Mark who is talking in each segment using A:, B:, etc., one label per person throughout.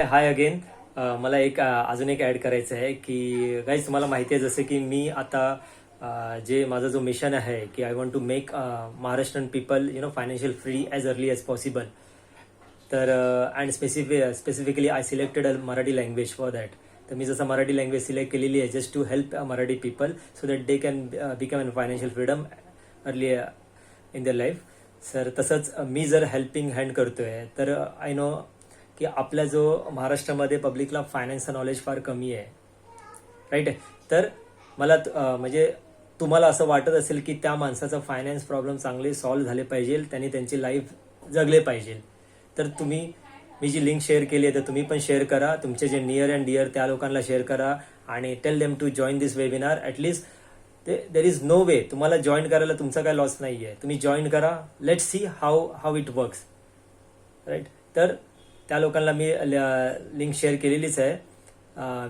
A: हाय again uh, मला एक uh, अजून एक ॲड करायचं आहे की गाईज तुम्हाला माहिती आहे जसं की मी आता uh, जे माझा जो मिशन आहे की I want to make Maharashtrian people you know financial free as early as possible तर and specifi specifically I selected a Marathi language for that तर मी जसं मराठी लँग्वेज सिलेक्ट केलेली आहे just to help Marathi people so that they can become an financial freedom early in the life sir तसंच मी जर helping hand करतोय तर आय नो की आपल्या जो महाराष्ट्रामध्ये पब्लिकला फायनान्सचं नॉलेज फार कमी आहे. राईट आहे तर मला म्हणजे तुम्हाला असं वाटत असेल की त्या माणसाचा फायनान्स प्रॉब्लेम चांगले सॉल्व्ह झाले पाहिजे त्यांनी त्यांची लाईफ जगले पाहिजे. तर तुम्ही मी जी लिंक शेअर केली आहे तर तुम्ही पण शेअर करा. तुमचे जे नियर अँड डिअर त्या लोकांना शेअर करा आणि tell them to join this webinar at least ते देर इज नो वे तुम्हाला जॉईन करायला तुमचा काय लॉस नाही आहे तुम्ही जॉईन करा. Let see how how it works right तर त्या लोकांना मी लिंक शेअर केलेलीच आहे.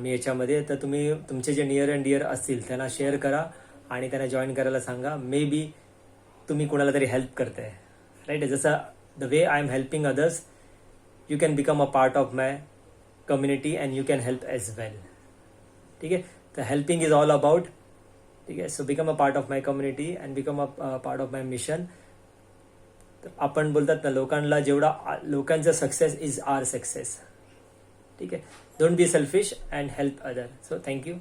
A: मी याच्यामध्ये. तर तुम्ही तुमचे जे नियर अँड डिअर असतील त्यांना शेअर करा आणि त्यांना जॉईन करायला सांगा. मे बी तुम्ही कोणाला तरी हेल्प करताय. राईट जसं the way I am helping others you can become a part of my community and you can help as well ठीक आहे? तर हेल्पिंग इज ऑल अबाउट ठीक आहे? So become a part of my community and become a part of my mission तर आपण बोलतात ना लोकांना जेवढा लोकांचा सक्सेस इज आर सक्सेस ठीक आहे? Don't be selfish and help other so thank you